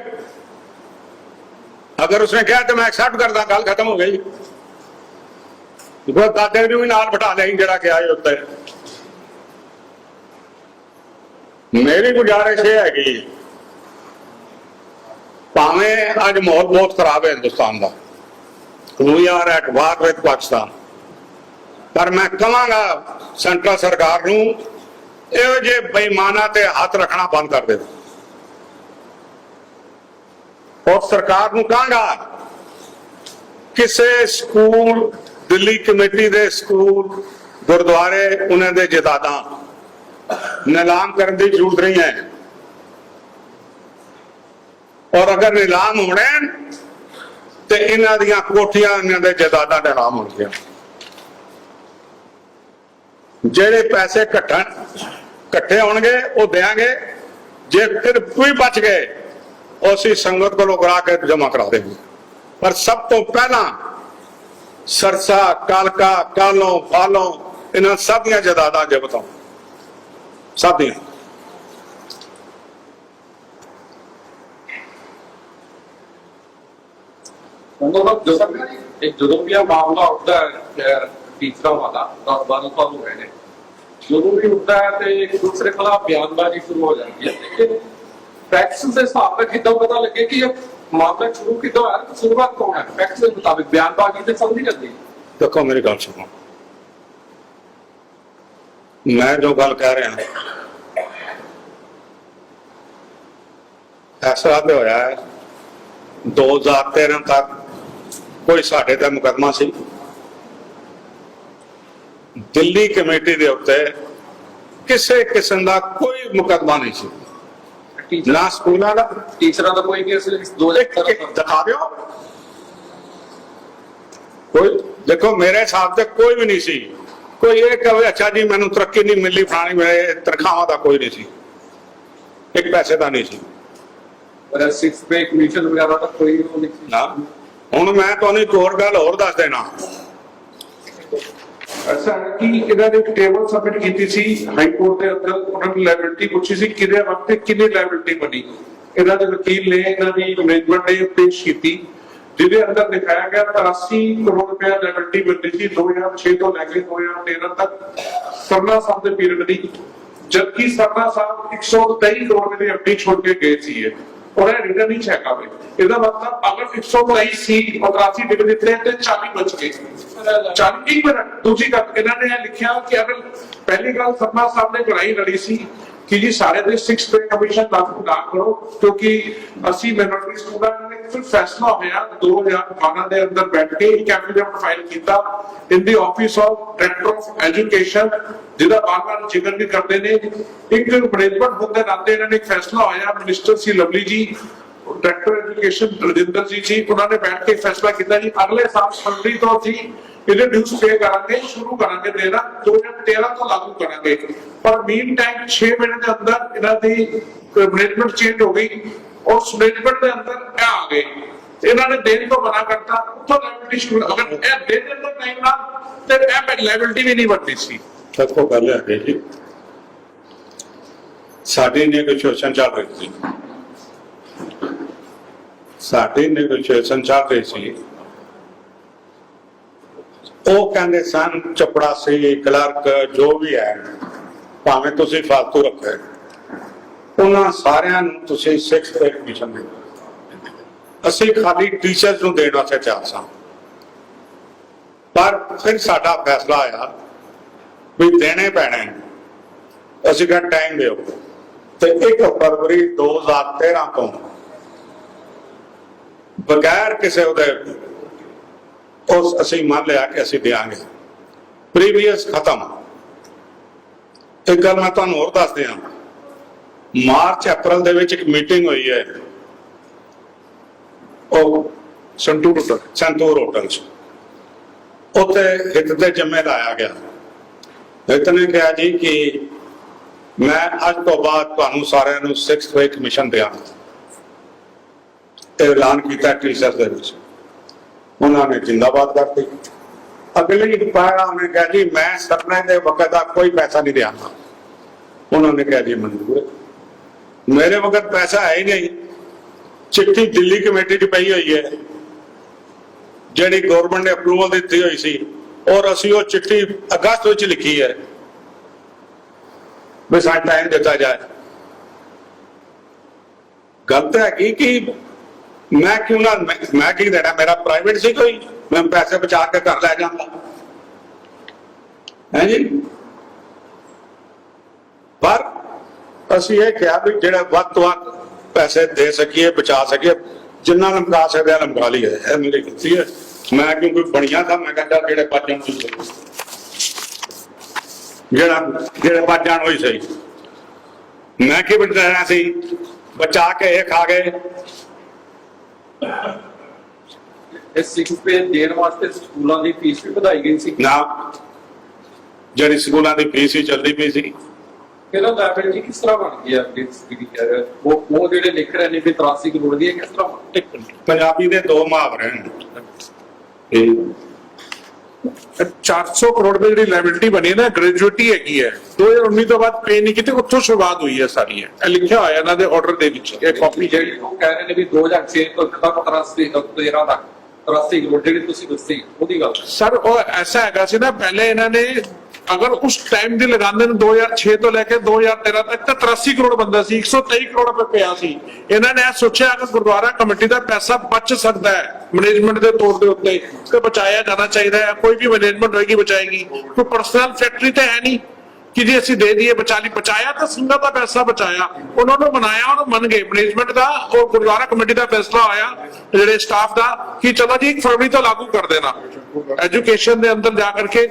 ਅਗਰ ਉਸਨੇ ਕਿਹਾ ਤਾਂ ਮੈਂ ਐਕਸੈਪਟ ਕਰਦਾ, ਗੱਲ ਖਤਮ ਹੋ ਗਈ। ਉਹ ਨੂੰ ਵੀ ਨਾਲ ਬਿਠਾ ਲਿਆ ਜਿਹੜਾ ਕਿਹਾ ਸੀ ਉੱਤੇ। ਮੇਰੀ ਗੁਜ਼ਾਰਿਸ਼ ਇਹ ਹੈਗੀ, ਭਾਵੇਂ ਅੱਜ ਮਾਹੌਲ ਬਹੁਤ ਖਰਾਬ ਹੈ ਹਿੰਦੁਸਤਾਨ ਦਾ ਵੀ are at war with Pakistan. ਪਰ ਮੈਂ ਕਹਾਂਗਾ ਸੈਂਟਰ ਸਰਕਾਰ ਨੂੰ, ਇਹੋ ਜਿਹੇ ਬੇਈਮਾਨਾਂ ਤੇ ਹੱਥ ਰੱਖਣਾ ਬੰਦ ਕਰ ਦੇ। ਔਰ ਸਰਕਾਰ ਨੂੰ ਕਹਾਂਗਾ ਕਿਸੇ ਸਕੂਲ ਦਿੱਲੀ ਕਮੇਟੀ ਦੇ ਸਕੂਲ ਗੁਰਦੁਆਰੇ ਉਹਨਾਂ ਦੇ ਜਦਾਦਾਂ ਨਿਲਾਮ ਕਰਨ ਦੀ ਜ਼ਰੂਰਤ ਨਹੀਂ ਹੈ। ਔਰ ਅਗਰ ਨਿਲਾਮ ਹੋਣੇ ਹਨ, ਤੇ ਇਹਨਾਂ ਦੀਆਂ ਕੋਠੀਆਂ ਇਹਨਾਂ ਦੇ ਜਦਾਦਾਂ ਦੇ ਨਾਮ ਹੋਣਗੀਆਂ। ਜਿਹੜੇ ਪੈਸੇ ਇਕੱਠਣ ਇਕੱਠੇ ਹੋਣਗੇ ਉਹ ਦੇਾਂਗੇ ਜੇ ਫਿਰ ਕੋਈ ਬਚ ਗਏ ਉਹ ਅਸੀਂ ਸੰਗਤ ਕੋਲੋਂ ਕਰਾ ਕੇ ਜਮਾ ਕਰਾ ਦੇਵਾਂਗੇ ਪਰ ਸਭ ਤੋਂ ਪਹਿਲਾਂ ਸਰਸਾ, ਕਾਲਕਾ, ਕਾਲੋਂ ਫਾਲੋਂ ਇਹਨਾਂ ਸਭ ਦੀਆਂ ਜਾਇਦਾਦਾਂ ਜ਼ਬਤ ਹੋਣ ਸਭ ਦੀਆਂ। ਜਦੋਂ ਇਹ ਜਦੋਂ ਵੀ ਇਹ ਮਾਮਲਾ ਉੱਠਦਾ ਹੈ ਤੀਸਰਾ ਵਾਲਾ, ਦਸ ਬਾਰਾਂ ਸਾਲ ਹੋ ਗਏ ਨੇ। ਜਦੋਂ ਵੀ ਉੱਠਦਾ ਹੈ ਤੇ ਇੱਕ ਦੂਸਰੇ ਖਿਲਾਫ ਬਿਆਨਬਾਜ਼ੀ ਸ਼ੁਰੂ ਹੋ ਜਾਂਦੀ ਹੈ। ਫੈਕਟਸ ਦੇ ਹਿਸਾਬ ਨਾਲ ਕਿੱਦਾਂ ਪਤਾ ਲੱਗੇ ਕਿ ਇਹ ਮਾਮਲਾ ਸ਼ੁਰੂ ਕਿੱਦਾਂ ਹੋਇਆ, ਤੇ ਸ਼ੁਰੂਆਤ ਕੌਣ ਹੈ? ਫੈਕਟਸ ਦੇ ਮੁਤਾਬਿਕ ਬਿਆਨਬਾਜ਼ੀ ਤੇ ਸਮਝ ਨਹੀਂ। ਦੇਖੋ, ਮੇਰੀ ਗੱਲ ਸੁਣੋ। ਮੈਂ ਜੋ ਗੱਲ ਕਹਿ ਰਿਹਾ ਐਸਾ ਤੇ ਹੋਇਆ 2013 ਤੱਕ ਕੋਈ ਸਾਡੇ ਤੇ ਮੁਕੱਦਮਾ ਸੀ। ਦਿੱਲੀ ਕਮੇਟੀ ਦੇ ਉੱਤੇ ਕਿਸੇ ਕਿਸਮ ਦਾ ਕੋਈ ਮੁਕੱਦਮਾ ਨਹੀਂ ਸੀ। ਨਾ ਸਕੂਲਾਂ ਦਾ। ਟੀਚਰਾਂ ਦਾ ਕੋਈ ਕੇਸ ਇੱਕ 2017 ਇੱਕ ਦਿਖਾ ਦਿਓ। ਕੋਈ ਦੇਖੋ ਮੇਰੇ ਹਿਸਾਬ ਤੇ ਕੋਈ ਵੀ ਨਹੀਂ ਸੀ। ਕੋਈ ਇਹ ਕਹੇ ਅੱਛਾ ਜੀ ਮੈਨੂੰ ਤਰੱਕੀ ਨਹੀਂ ਮਿਲੀ ਫਲਾਣੀ ਮੇਰੇ ਤਨਖਾਹਾਂ ਦਾ ਕੋਈ ਨਹੀਂ ਸੀ। ਇੱਕ ਪੈਸੇ ਦਾ ਨਹੀਂ ਸੀ। ਪਰ ਸਿਕਸ ਪੇ ਕਮਿਸ਼ਨ ਵਗੈਰਾ ਤਾਂ ਕੋਈ ਨਹੀਂ ਸੀ। ਨਾ। ਹੁਣ ਮੈਂ ਤੁਹਾਨੂੰ ਇੱਕ ਹੋਰ ਗੱਲ ਹੋਰ ਦੱਸ ਦੇਣਾ। ਅੱਛਾ, ਕਿ ਇਹਨਾਂ ਨੇ ਟੇਬਲ ਸਬਮਿਟ ਕੀਤੀ ਸੀ? ਹਾਈ ਕੋਰਟ ਦੇ ਅੰਦਰ ਉਹਨਾਂ ਨੇ ਲਾਇਬਿਲਿਟੀ ਪੁੱਛੀ ਸੀ, ਕਿਹਦੇ ਵਕਤ ਤੇ ਕਿੰਨੀ ਲਾਇਬਿਲਿਟੀ ਬਣੀ? ਇਹਨਾਂ ਦੇ ਵਕੀਲ ਨੇ ਇਹਨਾਂ ਦੀ ਮੈਨੇਜਮੈਂਟ ਨੇ ਪੇਸ਼ ਕੀਤੀ, ਜਿਹਦੇ ਅੰਦਰ ਦਿਖਾਇਆ ਗਿਆ 83 ਕਰੋੜ ਰੁਪਏ ਲਾਇਬਿਲਿਟੀ ਬਣੀ ਸੀ 2006 ਤੋਂ ਲੈ ਕੇ 2013 ਤੱਕ। ਸਰਨਾ ਸਾਹਿਬ ਦੇ ਪੀਰੀਅਡ ਦੀ, ਜਦਕਿ ਸਰਨਾ ਸਾਹਿਬ 123 ਕਰੋੜ ਰੁਪਏ ਦੀ ਐਫਡੀ ਛੋੜ ਕੇ ਗਏ ਸੀ ਇਹ ਔਰ ਰਿਟਰਨ ਨਹੀਂ ਚੈੱਕ ਆਵੇ ਇਹਦਾ ਮਤਲਬ ਅਗਰ 123 ਸੀ 83 ਡਿਵਿਜ਼ਨ ਦਿੱਤੇ ਤੇ 40 ਬਚ ਗਏ। ਚਾਰ ਇੱਕ ਮਿੰਟ ਦੂਜੀ ਗੱਲ, ਇਹਨਾਂ ਨੇ ਲਿਖਿਆ ਕਿ ਅਗਰ ਪਹਿਲੀ ਗੱਲ ਸਰਮਾ ਸਾਹਿਬ ਨੇ ਲੜਾਈ ਲੜੀ ਸੀ ਕਿ ਜੀ ਸਾਰੇ ਦੇ 6 ਪੇ ਕਮਿਸ਼ਨ ਲਾਗੂ ਨਾ ਕਰੋ, ਕਿਉਂਕਿ ਅਸੀਂ ਮਿਨੋਰਟੀ ਸਟੂਡੈਂਟ ਫਿਰ ਫੈਸਲਾ ਹੋਇਆ 2012 ਦੇ ਅੰਦਰ ਬੈਠ ਕੇ ਇੱਕ ਐਫੀਡੇਵਿਟ ਫਾਈਲ ਕੀਤਾ। In the office of director of education ਜਿਹਦਾ ਬਾਰ-ਬਾਰ ਜ਼ਿਕਰ ਵੀ ਕਰਦੇ ਨੇ। ਇੱਕ ਮੈਨੇਜਮੈਂਟ ਹੁੰਦੇ ਨਾਤੇ ਇਹਨਾਂ ਨੇ ਫੈਸਲਾ ਹੋਇਆ ਮਿਨਿਸਟਰ ਸੀ ਲਵਲੀ ਜੀ ਡਾਇਰੈਕਟਰ ਐਜੂਕੇਸ਼ਨ ਰਜਿੰਦਰ ਜੀ ਜੀ, ਉਹਨਾਂ ਨੇ ਬੈਠ ਕੇ ਫੈਸਲਾ ਕੀਤਾ ਜੀ। ਅਗਲੇ ਸਾਲ ਫਰਵਰੀ ਤੋਂ ਅਸੀਂ ਇਹਦੇ ਡਿਊਸ ਪੇ ਕਰਾਂਗੇ, ਸ਼ੁਰੂ ਕਰਾਂਗੇ ਦੇਣਾ 2013 ਤੋਂ ਲਾਗੂ ਕਰਾਂਗੇ। ਪਰ ਮੀਨ ਟਾਈਮ 6 ਮਹੀਨੇ ਦੇ ਅੰਦਰ ਇਹਨਾਂ ਦੀ ਮੈਨੇਜਮੈਂਟ ਚੇਂਜ ਹੋ ਗਈ। ਉਸ ਮੈਨੇਜਮੈਂਟ ਦੇ ਅੰਦਰ ਆ ਗਏ ਇਹਨਾਂ ਨੇ ਦੇਣ ਤੋਂ ਮਨਾ ਕਰਤਾ। ਉੱਥੋਂ ਲਾਇਬਿਲਿਟੀ ਸ਼ੁਰੂ ਅਗਰ ਇਹ ਦੇ ਦਿੰਦੇ ਟਾਈਮ ਨਾਲ ਤੇ ਇਹ ਲਾਇਬਿਲਿਟੀ ਵੀ ਨਹੀਂ ਬਣਦੀ ਸੀ। ਦੇਖੋ, ਗੱਲ ਹੈ ਜੀ। ਸਾਡੀ ਨੈਗੋਸ਼ੀਏਸ਼ਨ ਚੱਲ ਰਹੀ ਸੀ। ਸਾਡੀ ਨੈਗੋਸ਼ੀਏਸ਼ਨ ਚੱਲ ਰਹੀ ਸੀ। ਉਹ ਕਹਿੰਦੇ ਸਨ, ਚਪੜਾਸੀ, ਕਲਰਕ, ਜੋ ਵੀ ਹੈ, ਭਾਵੇਂ ਤੁਸੀਂ ਫਾਲਤੂ ਰੱਖੇ। ਉਹਨਾਂ ਸਾਰਿਆਂ ਨੂੰ ਤੁਸੀਂ 6 ਐਡਮਿਸ਼ਨ ਦੇ ਅਸੀਂ ਖਾਲੀ ਟੀਚਰਸ ਨੂੰ ਦੇਣ ਵਾਸਤੇ ਤਿਆਰ ਸਾਂ। ਪਰ ਫਿਰ ਸਾਡਾ ਫੈਸਲਾ ਆਇਆ ਵੀ ਦੇਣੇ ਪੈਣੇ। ਅਸੀਂ ਕਿਹਾ ਟਾਈਮ ਦਿਓ। ਤੇ 1 ਫਰਵਰੀ 2013 ਤੋਂ ਬਗੈਰ ਕਿਸੇ ਉਹਦੇ ਉਸ ਅਸੀਂ ਮੰਨ ਲਿਆ ਕਿ ਅਸੀਂ ਦੇਾਂਗੇ ਪ੍ਰੀਵੀਅਸ ਖਤਮ। ਇੱਕ ਗੱਲ ਮੈਂ ਤੁਹਾਨੂੰ ਹੋਰ ਦੱਸ ਦਿਆਂ। ਮਾਰਚ, ਅਪ੍ਰੈਲ ਦੇ ਵਿੱਚ ਇੱਕ ਮੀਟਿੰਗ ਹੋਈ ਹੈ। ਉਹ ਸੰਤੂਰ ਹੋਟਲ ਸੰਤੂਰ ਹੋਟਲ 'ਚ। ਉੱਥੇ ਹਿੱਤ ਦੇ ਜੰਮੇ ਲਾਇਆ ਗਿਆ। ਹਿੱਤ ਨੇ ਕਿਹਾ ਜੀ ਕਿ ਮੈਂ ਅੱਜ ਤੋਂ ਬਾਅਦ ਤੁਹਾਨੂੰ ਸਾਰਿਆਂ ਨੂੰ 6th ਵੇ ਕਮਿਸ਼ਨ ਦਿਆਂਗਾ ਐਲਾਨ ਕੀਤਾ ਟੀਚਰਸ ਦੇ ਵਿੱਚ। ਉਹਨਾਂ ਨੇ ਜਿੰਦਾਬਾਦ ਕਰਤੀ। ਅਗਲੇ ਹੀ ਦੁਪਹਿਰ ਉਹਨੇ ਕਿਹਾ ਜੀ, ਮੈਂ ਸਰਨੇ ਦੇ ਵਕਤ ਦਾ ਕੋਈ ਪੈਸਾ ਨਹੀਂ ਦਿਆਂਗਾ ਉਹਨਾਂ ਨੇ ਕਿਹਾ ਜੀ ਮਨਜ਼ੂਰ ਮੇਰੇ ਵਕਤ ਪੈਸਾ ਹੈ ਹੀ ਨਹੀਂ। ਚਿੱਠੀ ਦਿੱਲੀ ਕਮੇਟੀ 'ਚ ਪਈ ਹੋਈ ਹੈ। ਜਿਹੜੀ ਗਵਰਨਮੈਂਟ ਨੇ ਅਪਰੂਵਲ ਦਿੱਤੀ ਹੋਈ ਸੀ। ਔਰ ਅਸੀਂ ਉਹ ਚਿੱਠੀ ਅਗਸਤ ਵਿੱਚ ਲਿਖੀ ਹੈ। ਵੀ ਸਾਨੂੰ ਟਾਈਮ ਦਿੱਤਾ ਜਾਏ। ਗਲਤ ਹੈ ਕਿ ਕਿ ਮੈਂ ਕਿਉਂ ਨਾ ਮੈਂ- ਮੈਂ ਕੀ ਦੇਣਾ? ਮੇਰਾ ਪ੍ਰਾਈਵੇਟ ਸੀ ਕੋਈ। ਮੈਂ ਪੈਸੇ ਬਚਾ ਕੇ ਘਰ ਲੈ ਜਾਂਦਾ। ਹੈ ਜੀ? ਪਰ ਅਸੀਂ ਇਹ ਕਿਹਾ ਵੀ ਜਿਹੜਾ ਵੱਧ ਤੋਂ ਵੱਧ ਪੈਸੇ ਦੇ ਸਕੀਏ ਬਚਾ ਸਕੀਏ ਜਿੰਨਾ ਲਮਕਾ ਸਕਦੇ ਆ ਲਮਕਾ ਲਈਏ। ਇਹ ਮੇਰੀ ਗਲਤੀ ਹੈ। ਮੈਂ ਕਿਉਂਕਿ ਬਣੀਆਂ ਤਾਂ ਮੈਂ ਕਹਿੰਦਾ ਜਿਹੜੇ ਹੋਈ ਸਹੀ। ਜਿਹੜਾ ਜਿਹੜੇ ਭੱਜ ਜਾਣ ਹੋਈ ਸਹੀ। ਮੈਂ ਕੀ ਬਚਾਣਾ ਸੀ? ਬਚਾ ਕੇ ਇਹ ਖਾ ਗਏ। ਇਹ ਸਿਕਸ ਪੇ ਦੇਣ ਵਾਸਤੇ ਸਕੂਲਾਂ ਦੀ ਫੀਸ ਵੀ ਵਧਾਈ ਗਈ ਸੀ। ਨਾ। ਜਿਹੜੀ ਸਕੂਲਾਂ ਦੀ ਫੀਸ ਹੀ ਚੱਲਦੀ ਪਈ ਸੀ। ਇਹਦਾ ਲਾਇਬਿਲਿਟੀ ਕਿਸ ਤਰ੍ਹਾਂ ਬਣ ਗਈ ਹੈ ਇਸ ਦੀ ਉਹ ਉਹ ਜਿਹੜੇ ਲਿਖ ਰਹੇ ਨੇ ਵੀ 83 ਕਰੋੜ ਦੀ ਕਿਸ ਤਰ੍ਹਾਂ ਬਣ। ਪੰਜਾਬੀ ਦੇ ਦੋ ਮੁਹਾਵਰੇ ਨੇ ਇਹ 400 ਕਰੋੜ ਰੁਪਏ ਜਿਹੜੀ ਲਾਇਬਿਲਿਟੀ ਬਣੀ ਹੈ ਨਾ ਗ੍ਰੈਜੂਏਟੀ ਹੈਗੀ ਹੈ। 2019 ਤੋਂ ਬਾਅਦ ਪੇ ਨਹੀਂ ਕੀਤੀ ਉੱਥੋਂ ਸ਼ੁਰੂਆਤ ਹੋਈ ਹੈ ਸਾਰੀ ਇਹ। ਇਹ ਲਿਖਿਆ ਹੋਇਆ ਇਹਨਾਂ ਦੇ ਆਰਡਰ ਦੇ ਵਿੱਚ ਇਹ ਕਾਪੀ ਜਿਹੜੀ ਉਹ ਕਹਿ ਰਹੇ ਨੇ ਵੀ 2006 ਤੋਂ ਤੱਕ 83 ਤੋਂ 13 ਤੱਕ 83 ਕਰੋੜ ਜਿਹੜੀ ਤੁਸੀਂ ਦੱਸੀ ਉਹਦੀ ਗੱਲ। ਸਰ ਉਹ ਐਸਾ ਹੈਗਾ ਸੀ ਨਾ ਪਹਿਲੇ ਇਹਨਾਂ ਨੇ ਅਗਰ ਉਸ ਟਾਈਮ ਦੀ ਲਗਾਉਂਦੇ ਨੇ 2006 ਤੋਂ ਲੈ ਕੇ 2013 ਤੱਕ ਤਾਂ 83 ਕਰੋੜ ਬੰਦਾ ਸੀ 123 ਕਰੋੜ ਰੁਪਏ ਪਿਆ ਸੀ। ਇਹਨਾਂ ਨੇ ਸੋਚਿਆ ਕਿ ਗੁਰਦੁਆਰਾ ਕਮੇਟੀ ਦਾ ਪੈਸਾ ਬਚ ਸਕਦਾ ਹੈ ਮੈਨੇਜਮੈਂਟ ਦੇ ਤੌਰ ਦੇ ਉੱਤੇ ਤੇ ਬਚਾਇਆ ਜਾਣਾ ਚਾਹੀਦਾ ਹੈ, ਕੋਈ ਵੀ ਮੈਨੇਜਮੈਂਟ ਹੋਏਗੀ, ਬਚਾਏਗੀ। ਕੋਈ ਪਰਸਨਲ ਫੈਕਟਰੀ ਤਾਂ ਹੈ ਨਹੀਂ ਕਿ ਜੇ ਅਸੀਂ ਦੇ ਦਈਏ ਬਚਾ ਬਚਾਇਆ ਤਾਂ ਸਿੰਘਾਂ ਦਾ ਪੈਸਾ ਬਚਾਇਆ, ਉਹਨਾਂ ਨੂੰ ਮਨਾਇਆ, ਉਹਨੂੰ ਮੰਨ ਗਏ। ਮੈਨੇਜਮੈਂਟ ਦਾ, ਉਹ ਗੁਰਦੁਆਰਾ ਕਮੇਟੀ ਦਾ ਫੈਸਲਾ ਆਇਆ ਜਿਹੜੇ ਸਟਾਫ ਦਾ, ਕਿ ਚਲੋ ਜੀ 1 ਫਰਵਰੀ ਤੋਂ ਲਾਗੂ ਕਰ ਦੇਣਾ। ਐਜੂਕੇਸ਼ਨ ਦੇ ਅੰਦਰ ਜਾ ਕਰਕੇ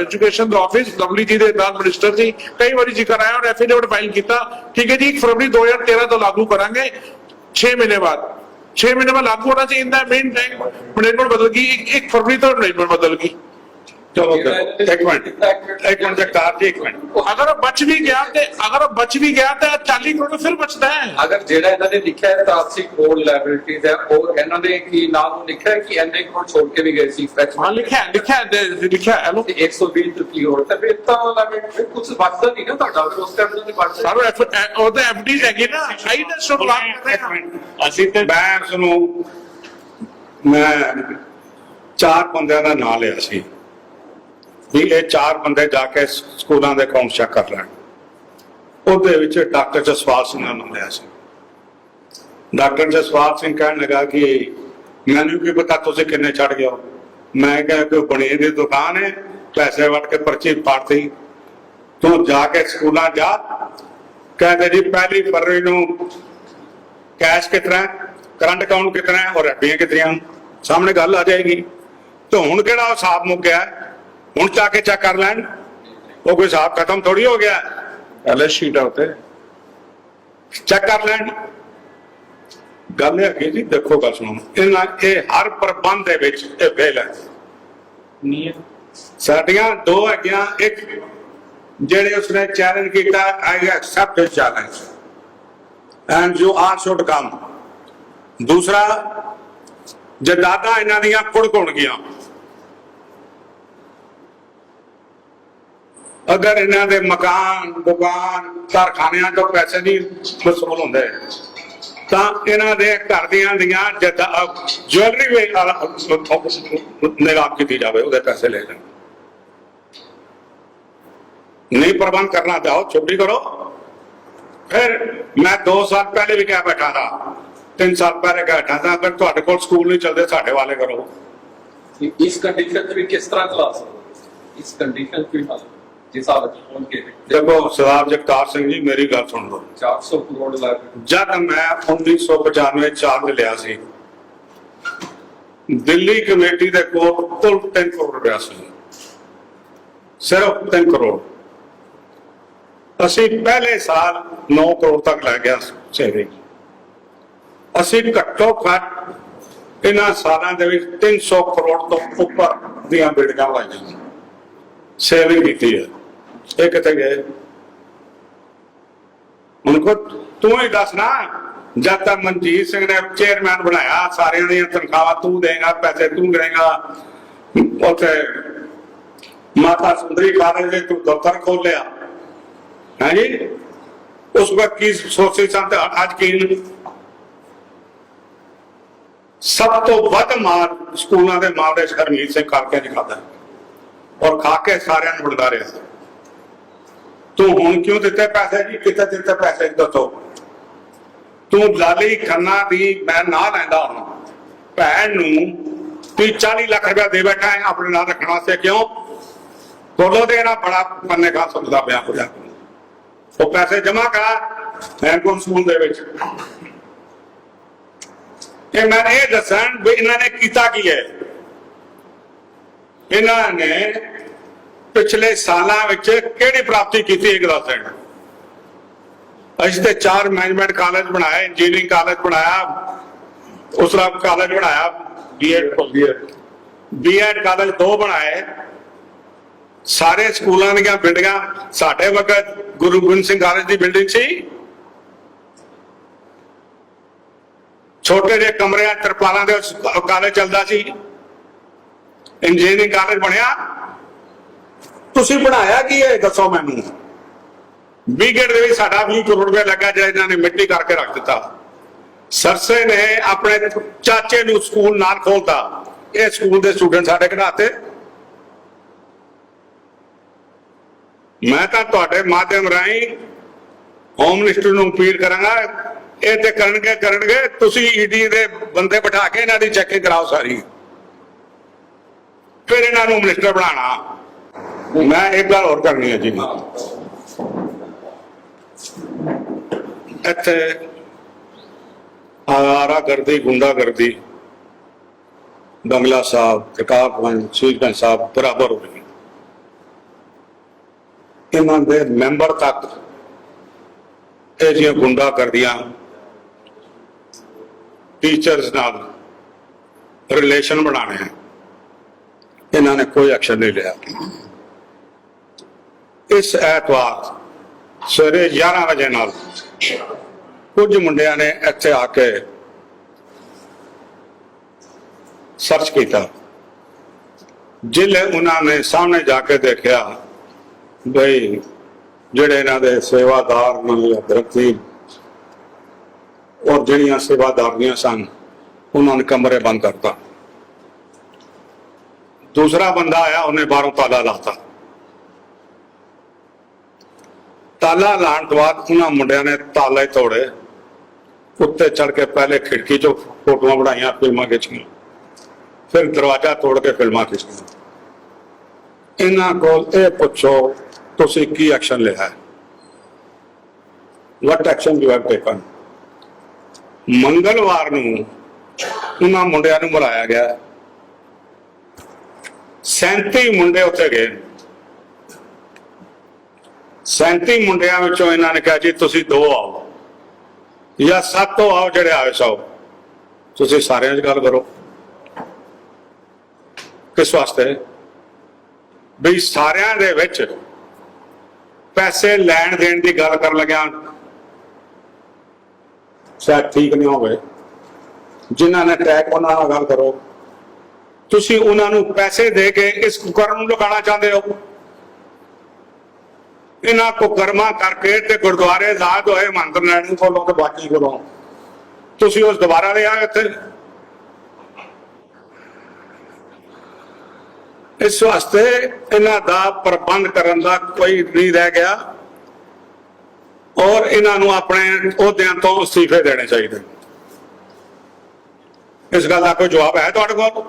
ਐਜੂਕੇਸ਼ਨ ਦਾ ਆਫਿਸ ਲਵਲੀ ਜੀ ਦੇ ਨਾਲ ਮਿਨਿਸਟਰ ਸੀ ਕਈ ਵਾਰੀ ਜ਼ਿਕਰ ਆਇਆ ਔਰ ਐਫੀਡੇਵਿਟ ਫਾਈਲ ਕੀਤਾ। ਠੀਕ ਹੈ ਜੀ 1 ਫਰਵਰੀ 2013 ਤੋਂ ਲਾਗੂ ਕਰਾਂਗੇ 6 ਮਹੀਨੇ ਬਾਅਦ। 6 ਮਹੀਨੇ ਬਾਅਦ ਲਾਗੂ ਹੋਣਾ ਚਾਹੀਦਾ ਮੇਨ ਟਾਈਮ ਮੈਨੇਜਮੈਂਟ ਬਦਲ ਗਈ 1 ਫਰਵਰੀ ਤੋਂ ਮੈਨੇਜਮੈਂਟ ਬਦਲ ਗਈ। ਚਲੋ ਇੱਕ ਮਿੰਟ ਇੱਕ ਮਿੰਟ ਜਗਤਾਰ ਜੀ ਇੱਕ ਮਿੰਟ। ਅਗਰ ਉਹ ਬਚ ਵੀ ਗਿਆ ਤੇ ਅਗਰ ਉਹ ਬਚ ਵੀ ਗਿਆ ਤੇ 40 ਕਰੋੜ ਫਿਰ ਬਚਦਾ ਹੈ। ਅਗਰ ਜਿਹੜਾ ਇਹਨਾਂ ਨੇ ਲਿਖਿਆ ਹੈ ਤਾਸੀ ਕੋਡ ਲਾਇਬਿਲਿਟੀਜ਼ ਹੈ ਉਹ ਇਹਨਾਂ ਨੇ ਕੀ ਨਾਮ ਨੂੰ ਲਿਖਿਆ ਹੈ ਕਿ ਐਨੇ ਕੋਡ ਛੋੜ ਕੇ ਵੀ ਗਏ ਸੀ? ਫੈਕਟ ਹਾਂ ਲਿਖਿਆ ਹੈ, ਲਿਖਿਆ ਹੈ, ਦੇ- ਲਿਖਿਆ ਹੈ ਲੋ ਤੇ 120 ਚੁੱਕੀ ਹੋਰ ਤਾਂ ਫਿਰ ਤਾਂ ਲਾਇਬਿਲਿਟੀ ਕੁਝ ਬਚਦਾ ਨਹੀਂ ਨਾ ਤੁਹਾਡਾ ਫਿਰ ਉਸ ਟਾਈਮ ਤੇ ਬਚਦਾ ਸਾਰੋ ਐਫ ਉਹ ਤਾਂ ਐਫਡੀ ਹੈਗੀ ਨਾ ਆਈ ਦਾ ਸ਼ੁਭ ਲਾਭ ਕਰ ਰਹੇ ਇੱਕ ਹਾਂ ਮਿੰਟ। ਅਸੀਂ ਤੇ ਮੈਂ ਉਸ ਨੂੰ ਮੈਂ ਚਾਰ ਬੰਦਿਆਂ ਦਾ ਨਾਂ ਲਿਆ ਸੀ। ਵੀ ਇਹ ਚਾਰ ਬੰਦੇ ਜਾ ਕੇ ਸਕੂਲਾਂ ਦੇ ਅਕਾਊਂਟ ਚੈੱਕ ਕਰ ਲੈਣ। ਉਹਦੇ ਵਿੱਚ ਡਾਕਟਰ ਜਸਵਾਲ ਸਿੰਘ ਦਾ ਨਾਮ ਲਿਆ ਸੀ। ਡਾਕਟਰ ਜਸਵਾਲ ਸਿੰਘ ਕਹਿਣ ਲੱਗਾ ਕਿ ਮੈਨੂੰ ਕੀ ਪਤਾ ਤੁਸੀਂ ਕਿੰਨੇ ਛੱਡ ਗਏ ਹੋ? ਮੈਂ ਕਿਹਾ ਕਿ ਬਣੇ ਦੀ ਦੁਕਾਨ ਹੈ, ਪੈਸੇ ਵੜ ਕੇ ਪਰਚੀ ਪਾੜਤੀ। ਤੂੰ ਜਾ ਕੇ ਸਕੂਲਾਂ ਜਾ। ਕਹਿੰਦੇ ਜੀ, ਪਹਿਲੀ ਫਰਵਰੀ ਨੂੰ ਕੈਸ਼ ਕਿਤਨਾ ਹੈ? ਕਰੰਟ ਅਕਾਊਂਟ ਕਿਤਨਾ ਔਰ ਐਫਡੀਆਂ ਕਿਤਨੀਆਂ ਸਾਹਮਣੇ ਗੱਲ ਆ ਜਾਏਗੀ। ਤੇ ਹੁਣ ਕਿਹੜਾ ਉਹ ਹਿਸਾਬ ਮੁੱਕ ਗਿਆ ਹੁਣ ਜਾ ਕੇ ਚੈੱਕ ਕਰ ਲੈਣ। ਉਹ ਕੋਈ ਹਿਸਾਬ ਖਤਮ ਥੋੜੀ ਹੋ ਗਿਆ। ਪਹਿਲੇ ਸ਼ੀਟ ਆਉਤੇ ਚੈੱਕ ਕਰ ਲੈਣ। ਗੱਲ ਇਹ ਹੈਗੀ ਜੀ ਦੇਖੋ ਗੱਲ ਸੁਣੋ। ਇਹਨਾਂ ਇਹ ਹਰ ਪ੍ਰਬੰਧ ਦੇ ਵਿੱਚ ਇਹ ਫੇਲ ਹੈ। ਨਿਯਮ। ਸਾਡੀਆਂ ਦੋ ਹੈਗੀਆਂ। ਇੱਕ ਜਿਹੜੇ ਉਸਨੇ ਚੈਲੰਜ ਕੀਤਾ I accept his challenge and you are should come ਦੂਸਰਾ ਜਦਾਦਾ ਇਹਨਾਂ ਦੀਆਂ ਕੁੜ ਕੁੜ ਗਿਆ ਅਗਰ ਇਹਨਾਂ ਦੇ ਮਕਾਨ, ਦੁਕਾਨ, ਕਾਰਖਾਨਿਆਂ ਤੋਂ ਪੈਸੇ ਨਹੀਂ ਵਸੂਲ ਹੁੰਦੇ, ਤਾਂ ਇਹਨਾਂ ਦੇ ਘਰ ਦੀਆਂ ਦੀਆਂ ਜਦਾ ਜੁਐਲਰੀ ਵੇ ਨਿਲਾਮ ਕੀਤੀ ਜਾਵੇ, ਉਹਦੇ ਪੈਸੇ ਲੈ ਲੈਣ। ਨਹੀਂ ਪ੍ਰਬੰਧ ਕਰਨਾ ਚਾਹੋ ਛੁੱਟੀ ਕਰੋ। ਫਿਰ ਮੈਂ 2 ਸਾਲ ਪਹਿਲੇ ਵੀ ਕਹਿ ਬੈਠਾ ਥਾ 3 ਸਾਲ ਪਹਿਲੇ ਕਹਿ ਬੈਠਾ ਥਾ, ਅਗਰ ਤੁਹਾਡੇ ਕੋਲ ਸਕੂਲ ਨਹੀਂ ਚੱਲਦੇ, ਸਾਡੇ ਵਾਲੇ ਕਰੋ। ਇਸ ਕੰਡੀਸ਼ਨ 'ਚ ਕਿਸ ਤਰ੍ਹਾਂ ਕਲਾਸ ਇਸ ਕੰਡੀਸ਼ਨ 'ਚ ਵੀ ਜਿਸ ਹਾਲਤ 'ਚ ਪਹੁੰਚ ਗਏ ਨੇ। ਦੇਖੋ ਸਰਦਾਰ ਜਗਤਾਰ ਸਿੰਘ ਜੀ ਮੇਰੀ ਗੱਲ ਸੁਣ ਲਓ। 400 ਕਰੋੜ ਲਾਇਬਿਲਿਟੀ ਜਦ ਮੈਂ 1995 ਚਾਰਜ ਲਿਆ ਸੀ ਦਿੱਲੀ ਕਮੇਟੀ ਦੇ ਕੋਲ ਕੁੱਲ 3 ਕਰੋੜ ਰੁਪਇਆ ਸੀ। ਸਿਰਫ 3 ਕਰੋੜ। ਅਸੀਂ ਪਹਿਲੇ ਸਾਲ 9 ਕਰੋੜ ਤੱਕ ਲੈ ਗਿਆ ਸੇਵਿੰਗ ਅਸੀਂ ਘੱਟੋ ਘੱਟ ਇਹਨਾਂ ਸਾਲਾਂ ਦੇ ਵਿੱਚ 300 ਕਰੋੜ ਤੋਂ ਉੱਪਰ ਦੀਆਂ ਬਿਲਡਿੰਗਾਂ ਲਾਈਆਂ। ਸੇਵਿੰਗ ਕੀਤੀ ਹੈ। ਇਹ ਕਿੱਥੇ ਗਏ ਹੁਣ ਤੂੰ ਹੀ ਦੱਸ ਨਾ, ਜਦ ਤੱਕ ਮਨਜੀਤ ਸਿੰਘ ਨੇ ਚੇਅਰਮੈਨ ਬਣਾਇਆ, ਸਾਰਿਆਂ ਦੀਆਂ ਤਨਖਾਹਾਂ ਤੂੰ ਦੇਗਾ, ਪੈਸੇ ਤੂੰ ਦੇਗਾ, ਉੱਥੇ ਮਾਤਾ ਸੁੰਦਰੀ ਕਾਲਜ ਦੇ ਤੂੰ ਦਫ਼ਤਰ ਖੋਲਿਆ। ਹਾਂਜੀ ਉਸ ਵਕਤ ਕੀ ਸੋਚੇ ਸਨ ਤੇ ਅੱਜ ਕੀ ਨਹੀਂ? ਸਭ ਤੋਂ ਵੱਧ ਮਾਰ ਸਕੂਲਾਂ ਦੇ ਮਾਮਲੇ 'ਚ ਹਰਮੀਤ ਸਿੰਘ ਕਰਕੇ ਦਿਖਾਦਾ ਔਰ ਖਾ ਕੇ ਸਾਰਿਆਂ ਨੂੰ ਵੰਡਾ ਰਿਹਾ। ਤੂੰ ਹੁਣ ਕਿਉਂ ਦਿੱਤੇ ਪੈਸੇ ਜੀ? ਕਿੱਥੇ ਦਿੱਤੇ ਪੈਸੇ ਦੱਸੋ? ਤੂੰ ਲਾਲੀ ਖੰਨਾ ਦੀ ਮੈਂ ਨਾ ਲੈਂਦਾ ਹਾਂ ਭੈਣ ਨੂੰ ਤੂੰ 40 ਲੱਖ ਰੁਪਇਆ ਦੇ ਬੈਠਾ ਹੈ, ਆਪਣੇ ਨਾਲ ਰੱਖਣ ਵਾਸਤੇ ਕਿਉਂ? ਬੋਲੋ ਤੇ ਨਾ ਬੜਾ ਪੰਨੇ ਕਾ ਸਮਝਦਾ ਪਿਆ ਹੋ ਜਾ ਉਹ ਪੈਸੇ ਜਮਾ ਕਰ ਹੈਂਡਕੋਨ ਸਕੂਲ ਦੇ ਵਿੱਚ। ਇਹ ਮੈਂ ਇਹ ਦੱਸਣ ਵੀ ਇਹਨਾਂ ਨੇ ਕੀਤਾ ਕੀ ਹੈ? ਇਹਨਾਂ ਨੇ ਪਿਛਲੇ ਸਾਲਾਂ ਵਿੱਚ ਕਿਹੜੀ ਪ੍ਰਾਪਤੀ ਕੀਤੀ ਇੱਕ ਦੱਸ ਦੇਣ ਅਸੀਂ ਤੇ ਚਾਰ ਮੈਨੇਜਮੈਂਟ ਕਾਲਜ ਬਣਾਏ ਇੰਜੀਨੀਅਰਿੰਗ ਕਾਲਜ ਬਣਾਇਆ ਉਸਰਾ ਕਾਲਜ ਬਣਾਇਆ ਬੀਐਡ ਬੀਐਡ ਕਾਲਜ ਦੋ ਬਣਾਏ। ਸਾਰੇ ਸਕੂਲਾਂ ਦੀਆਂ ਬਿਲਡਿੰਗਾਂ, ਸਾਡੇ ਵਕਤ ਗੁਰੂ ਗੋਬਿੰਦ ਸਿੰਘ ਕਾਲਜ ਦੀ ਬਿਲਡਿੰਗ ਸੀ। ਛੋਟੇ ਜਿਹੇ ਕਮਰਿਆਂ, ਤਰਪਾਲਾਂ ਦੇ ਕਾਲਜ ਚੱਲਦਾ ਸੀ। ਇੰਜੀਨੀਅਰਿੰਗ ਕਾਲਜ ਬਣਿਆ। ਤੁਸੀਂ ਬਣਾਇਆ ਕੀ ਹੈ? ਦੱਸੋ ਮੈਨੂੰ। ਬੀਗੜ ਦੇ ਵਿੱਚ ਸਾਡਾ 20 ਕਰੋੜ ਰੁਪਏ ਲੱਗਾ ਜਿਹੜਾ ਇਹਨਾਂ ਨੇ ਮਿੱਟੀ ਕਰਕੇ ਰੱਖ ਦਿੱਤਾ। ਸਰਸੇ ਨੇ ਆਪਣੇ ਚਾਚੇ ਨੂੰ ਸਕੂਲ ਨਾਲ ਖੋਲਤਾ। ਇਹ ਸਕੂਲ ਦੇ ਸਟੂਡੈਂਟ ਸਾਡੇ ਕਢਾਤੇ। ਮੈਂ ਤਾਂ ਤੁਹਾਡੇ ਮਾਧਿਅਮ ਰਾਹੀਂ ਹੋਮ ਮਿਨਿਸਟਰ ਨੂੰ ਅਪੀਲ ਕਰਾਂਗਾ, ਇਹ ਤੇ ਕਰਨਗੇ ਕਰਨਗੇ। ਤੁਸੀਂ ਈਡੀ ਦੇ ਬੰਦੇ ਬਿਠਾ ਕੇ ਇਹਨਾਂ ਦੀ ਚੈਕਿੰਗ ਕਰਾਓ ਸਾਰੀ। ਫਿਰ ਇਹਨਾਂ ਨੂੰ ਮਿਨਿਸਟਰ ਬਣਾਉਣਾ। ਮੈਂ ਇੱਕ ਗੱਲ ਹੋਰ ਕਰਨੀ ਹੈ ਜੀ। ਇੱਥੇ ਆਰਾ ਗਰਦੀ ਗੁੰਡਾ ਗਰਦੀ ਬੰਗਲਾ ਸਾਹਿਬ ਰਕਾਬਗੰਜ ਸ਼ਹੀਦਗੰਜ ਸਾਹਿਬ ਬਰਾਬਰ ਹੋ ਗਏ ਇਹਨਾਂ ਦੇ ਮੈਂਬਰ ਤੱਕ ਇਹ ਜਿਹੀਆਂ ਗੁੰਡਾ ਕਰਦੀਆਂ ਟੀਚਰਸ ਨਾਲ ਰਿਲੇਸ਼ਨ ਬਣਾਣੇ ਇਹਨਾਂ ਨੇ ਕੋਈ ਐਕਸ਼ਨ ਨਹੀਂ ਲਿਆ। ਇਸ ਐਤਵਾਰ ਸਵੇਰੇ 11 ਵਜੇ ਨਾਲ ਕੁਝ ਮੁੰਡਿਆਂ ਨੇ ਇੱਥੇ ਆ ਕੇ ਸਰਚ ਕੀਤਾ। ਜਿਲੇ ਉਹਨਾਂ ਨੇ ਸਾਹਮਣੇ ਜਾ ਕੇ ਦੇਖਿਆ ਬਈ ਜਿਹੜੇ ਇਹਨਾਂ ਦੇ ਸੇਵਾਦਾਰ ਨੇ ਜਾਂ ਦਰਖਤੀ ਔਰ ਜਿਹੜੀਆਂ ਸੇਵਾਦਾਰੀਆਂ ਸਨ, ਉਹਨਾਂ ਨੇ ਕਮਰੇ ਬੰਦ ਕਰਤਾ। ਦੂਸਰਾ ਬੰਦਾ ਆਇਆ, ਉਹਨੇ ਬਾਹਰੋਂ ਤਾਲਾ ਲਾਤਾ। ਤਾਲਾ ਲਾਉਣ ਤੋਂ ਬਾਅਦ ਉਹਨਾਂ ਮੁੰਡਿਆਂ ਨੇ ਤਾਲੇ ਤੋੜੇ। ਉੱਤੇ ਚੜ ਕੇ ਪਹਿਲੇ ਖਿੜਕੀ 'ਚੋਂ ਫੋਟੋਆਂ ਬਣਾਈਆਂ ਫਿਲਮਾਂ ਖਿੱਚੀਆਂ। ਫਿਰ ਦਰਵਾਜ਼ਾ ਤੋੜ ਕੇ ਫਿਲਮਾਂ ਖਿੱਚੀਆਂ। ਇਹਨਾਂ ਕੋਲ ਇਹ ਪੁੱਛੋ, ਤੁਸੀਂ ਕੀ ਐਕਸ਼ਨ ਲਿਆ? ਹੈ what action you have taken ਮੰਗਲਵਾਰ ਨੂੰ ਉਹਨਾਂ ਮੁੰਡਿਆਂ ਨੂੰ ਬੁਲਾਇਆ ਗਿਆ। 37 ਮੁੰਡੇ ਉੱਥੇ ਗਏ। 37 ਮੁੰਡਿਆਂ ਵਿੱਚੋਂ ਇਹਨਾਂ ਨੇ ਕਿਹਾ, ਜੀ, ਤੁਸੀਂ ਦੋ ਆਓ। ਜਾਂ ਸੱਤੋਂ ਆਓ ਜਿਹੜੇ ਆਏ ਸੋ। ਤੁਸੀਂ ਸਾਰਿਆਂ 'ਚ ਗੱਲ ਕਰੋ। ਕਿਸ ਵਾਸਤੇ? ਵੀ ਸਾਰਿਆਂ ਦੇ ਵਿੱਚ ਪੈਸੇ ਲੈਣ ਦੇਣ ਦੀ ਗੱਲ ਕਰਨ ਲੱਗਿਆ ਸ਼ਾਇਦ ਠੀਕ ਨਹੀਂ ਹੋਵੇ। ਜਿਨ੍ਹਾਂ ਨੇ ਟੈਕ ਉਹਨਾਂ ਨਾਲ ਗੱਲ ਕਰੋ। ਤੁਸੀਂ ਉਹਨਾਂ ਨੂੰ ਪੈਸੇ ਦੇ ਕੇ ਇਸ ਕੁਕਰਮ ਨੂੰ ਲਗਾਉਣਾ ਚਾਹੁੰਦੇ ਹੋ? ਇਹਨਾਂ ਕੁਕਰਮਾਂ ਕਰਕੇ ਤੇ ਗੁਰਦੁਆਰੇ ਆਜ਼ਾਦ ਹੋਏ ਮੰਦਰ ਲੈਣ ਕੋਲੋਂ ਤੇ ਬਾਕੀ ਕੋਲੋਂ ਤੁਸੀਂ ਉਸ ਦੁਬਾਰਾ ਲੈ ਇੱਥੇ। ਇਸ ਵਾਸਤੇ ਇਹਨਾਂ ਦਾ ਪ੍ਰਬੰਧ ਕਰਨ ਦਾ ਕੋਈ ਨਹੀਂ ਰਹਿ ਗਿਆ। ਔਰ ਇਹਨਾਂ ਨੂੰ ਆਪਣੇ ਅਹੁਦਿਆਂ ਤੋਂ ਅਸਤੀਫੇ ਦੇਣੇ ਚਾਹੀਦੇ। ਇਸ ਗੱਲ ਦਾ ਕੋਈ ਜਵਾਬ ਹੈ ਤੁਹਾਡੇ ਕੋਲ?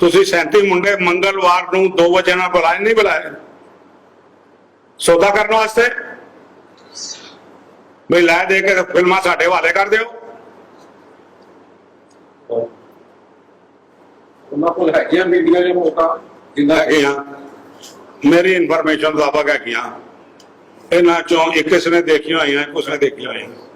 ਤੁਸੀਂ 37 ਮੁੰਡੇ ਮੰਗਲਵਾਰ ਨੂੰ 2 ਵਜੇ ਨਾਲ ਬੁਲਾਏ ਨਹੀਂ ਬੁਲਾਏ? ਸੌਦਾ ਕਰਨ ਵਾਸਤੇ? ਵੀ ਲੈ ਦੇ ਕੇ ਫਿਲਮਾਂ ਸਾਡੇ ਹਵਾਲੇ ਕਰ ਦਿਓ। ਉਹਨਾਂ ਕੋਲ ਹੈਗੀਆਂ ਮੀਡੀਆ ਦੇ ਮੌਕਾ ਜਿੰਨਾ ਹੈਗੀਆਂ। ਮੇਰੀ ਇਨਫੋਰਮੇਸ਼ਨ ਮੁਤਾਬਕ ਹੈਗੀਆਂ। ਇਹਨਾਂ ਚੋਂ ਇੱਕ ਕਿਸ ਨੇ ਦੇਖੀਆਂ ਹੋਈਆਂ ਕੁਛ ਨੇ ਦੇਖੀਆਂ ਹੋਈਆਂ।